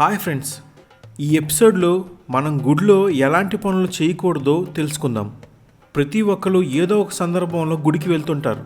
Hi friends ఈ ఎపిసోడ్లో మనం గుడిలో ఎలాంటి పనులు చేయకూడదో తెలుసుకుందాం. ప్రతి ఒక్కరు ఏదో ఒక సందర్భంలో గుడికి వెళ్తుంటారు.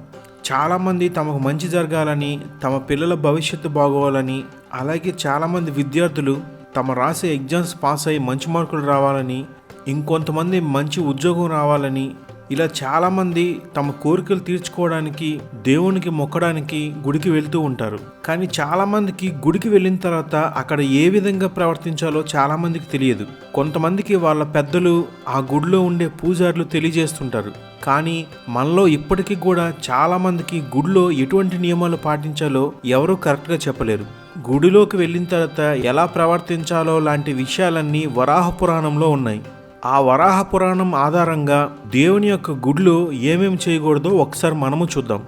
చాలామంది తమకు మంచి జరగాలని తమ పిల్లల భవిష్యత్తు బాగోవాలని అలాగే చాలామంది విద్యార్థులు తమ రాసే ఎగ్జామ్స్ పాస్ అయ్యి మంచి మార్కులు రావాలని ఇంకొంతమంది మంచి ఉద్యోగం రావాలని ఇలా చాలామంది తమ కోరికలు తీర్చుకోవడానికి దేవునికి మొక్కడానికి గుడికి వెళ్తూ ఉంటారు. కానీ చాలామందికి గుడికి వెళ్ళిన తర్వాత అక్కడ ఏ విధంగా ప్రవర్తించాలో చాలామందికి తెలియదు. కొంతమందికి వాళ్ళ పెద్దలు ఆ గుడిలో ఉండే పూజారులు తెలియజేస్తుంటారు. కానీ మనలో ఇప్పటికీ కూడా చాలామందికి గుడిలో ఎటువంటి నియమాలు పాటించాలో ఎవరూ కరెక్ట్గా చెప్పలేరు. గుడిలోకి వెళ్ళిన తర్వాత ఎలా ప్రవర్తించాలో లాంటి విషయాలన్నీ వరాహ పురాణంలో ఉన్నాయి. ఆ వరాహ పురాణం ఆధారంగా దేవుని యొక్క గుడిలో ఏమేమి చేయకూడదో ఒకసారి మనము చూద్దాం.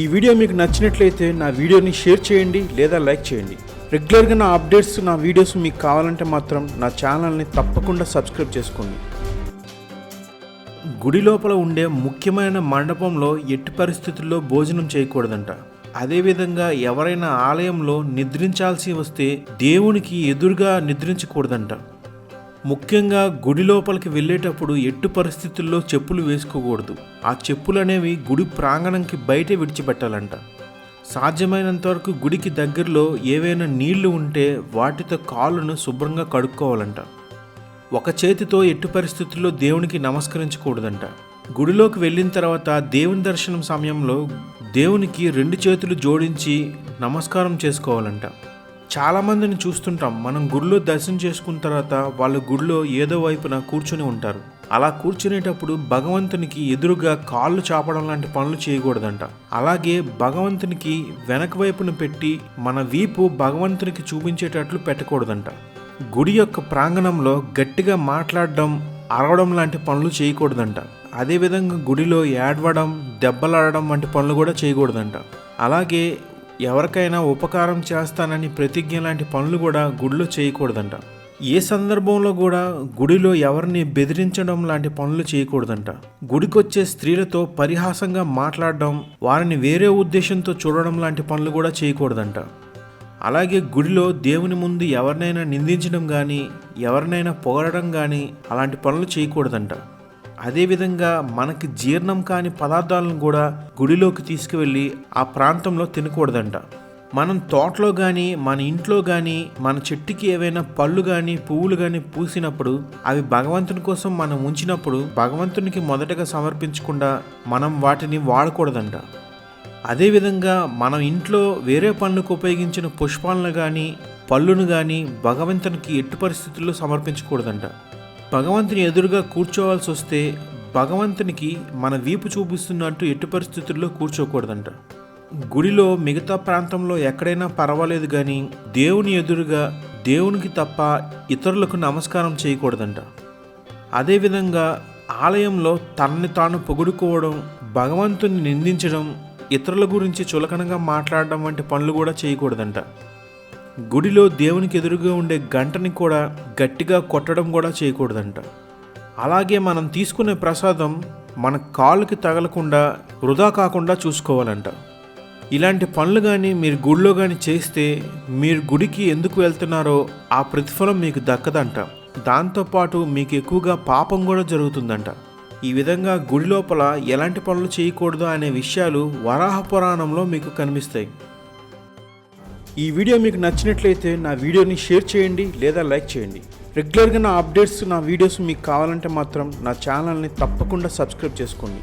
ఈ వీడియో మీకు నచ్చినట్లయితే నా వీడియోని షేర్ చేయండి లేదా లైక్ చేయండి. రెగ్యులర్గా నా అప్డేట్స్ నా వీడియోస్ మీకు కావాలంటే మాత్రం నా ఛానల్ని తప్పకుండా సబ్స్క్రైబ్ చేసుకోండి. గుడి లోపల ఉండే ముఖ్యమైన మండపంలో ఎట్టి పరిస్థితుల్లో భోజనం చేయకూడదంట. అదేవిధంగా ఎవరైనా ఆలయంలో నిద్రించాల్సి వస్తే దేవునికి ఎదురుగా నిద్రించకూడదంట. ముఖ్యంగా గుడి లోపలికి వెళ్ళేటప్పుడు ఎట్టు పరిస్థితుల్లో చెప్పులు వేసుకోకూడదు. ఆ చెప్పులు అనేవి గుడి ప్రాంగణంకి బయటే విడిచిపెట్టాలంట. సాధ్యమైనంత వరకు గుడికి దగ్గరలో ఏవైనా నీళ్ళు ఉంటే వాటితో కాళ్ళను శుభ్రంగా కడుక్కోవాలంట. ఒక చేతితో ఎట్టు పరిస్థితుల్లో దేవునికి నమస్కరించకూడదంట. గుడిలోకి వెళ్ళిన తర్వాత దేవుని దర్శనం సమయంలో దేవునికి రెండు చేతులు జోడించి నమస్కారం చేసుకోవాలంట. చాలామందిని చూస్తుంటాం. మనం గుడిలో దర్శనం చేసుకున్న తర్వాత వాళ్ళు గుడిలో ఏదో వైపున కూర్చుని ఉంటారు. అలా కూర్చునేటప్పుడు భగవంతునికి ఎదురుగా కాళ్ళు చాపడం లాంటి పనులు చేయకూడదంట. అలాగే భగవంతునికి వెనక వైపున పెట్టి మన వీపు భగవంతునికి చూపించేటట్లు పెట్టకూడదంట. గుడి యొక్క ప్రాంగణంలో గట్టిగా మాట్లాడడం అరవడం లాంటి పనులు చేయకూడదంట. అదేవిధంగా గుడిలో ఏడవడం దెబ్బలాడడం వంటి పనులు కూడా చేయకూడదంట. అలాగే ఎవరికైనా ఉపకారం చేస్తానని ప్రతిజ్ఞ లాంటి పనులు కూడా గుడిలో చేయకూడదంట. ఏ సందర్భంలో కూడా గుడిలో ఎవరిని బెదిరించడం లాంటి పనులు చేయకూడదంట. గుడికొచ్చే స్త్రీలతో పరిహాసంగా మాట్లాడడం వారిని వేరే ఉద్దేశంతో చూడడం లాంటి పనులు కూడా చేయకూడదంట. అలాగే గుడిలో దేవుని ముందు ఎవరినైనా నిందించడం కానీ ఎవరినైనా పొగడడం కానీ అలాంటి పనులు చేయకూడదంట. అదేవిధంగా మనకి జీర్ణం కాని పదార్థాలను కూడా గుడిలోకి తీసుకువెళ్ళి ఆ ప్రాంతంలో తినకూడదంట. మనం తోటలో కానీ మన ఇంట్లో కానీ మన చెట్టుకి ఏవైనా పళ్ళు కానీ పువ్వులు కానీ పూసినప్పుడు అవి భగవంతుని కోసం మనం ఉంచినప్పుడు భగవంతునికి మొదటగా సమర్పించకుండా మనం వాటిని వాడకూడదంట. అదేవిధంగా మనం ఇంట్లో వేరే పనులకు ఉపయోగించిన పుష్పాలను కానీ పళ్ళును కానీ భగవంతునికి ఎట్టి పరిస్థితుల్లో సమర్పించకూడదంట. భగవంతుని ఎదురుగా కూర్చోవాల్సి వస్తే భగవంతునికి మన వీపు చూపిస్తున్నట్టు ఎట్టి పరిస్థితుల్లో కూర్చోకూడదంట. గుడిలో మిగతా ప్రాంతంలో ఎక్కడైనా పర్వాలేదు కానీ దేవుని ఎదురుగా దేవునికి తప్ప ఇతరులకు నమస్కారం చేయకూడదంట. అదేవిధంగా ఆలయంలో తనని తాను పొగుడుకోవడం భగవంతుని నిందించడం ఇతరుల గురించి చులకనగా మాట్లాడడం వంటి పనులు కూడా చేయకూడదంట. గుడిలో దేవునికి ఎదురుగా ఉండే గంటని కూడా గట్టిగా కొట్టడం కూడా చేయకూడదంట. అలాగే మనం తీసుకునే ప్రసాదం మన కాళ్ళకి తగలకుండా వృధా కాకుండా చూసుకోవాలంట. ఇలాంటి పనులు కానీ మీరు గుడిలో కానీ చేస్తే మీరు గుడికి ఎందుకు వెళ్తున్నారో ఆ ప్రతిఫలం మీకు దక్కదంట. దాంతోపాటు మీకు ఎక్కువగా పాపం కూడా జరుగుతుందంట. ఈ విధంగా గుడి లోపల ఎలాంటి పనులు చేయకూడదు అనే విషయాలు వరాహ పురాణంలో మీకు కనిపిస్తాయి. ఈ వీడియో మీకు నచ్చినట్లయితే నా వీడియోని షేర్ చేయండి లేదా లైక్ చేయండి. రెగ్యులర్గా నా అప్డేట్స్ నా వీడియోస్ మీకు కావాలంటే మాత్రం నా ఛానల్ని తప్పకుండా సబ్స్క్రైబ్ చేసుకోండి.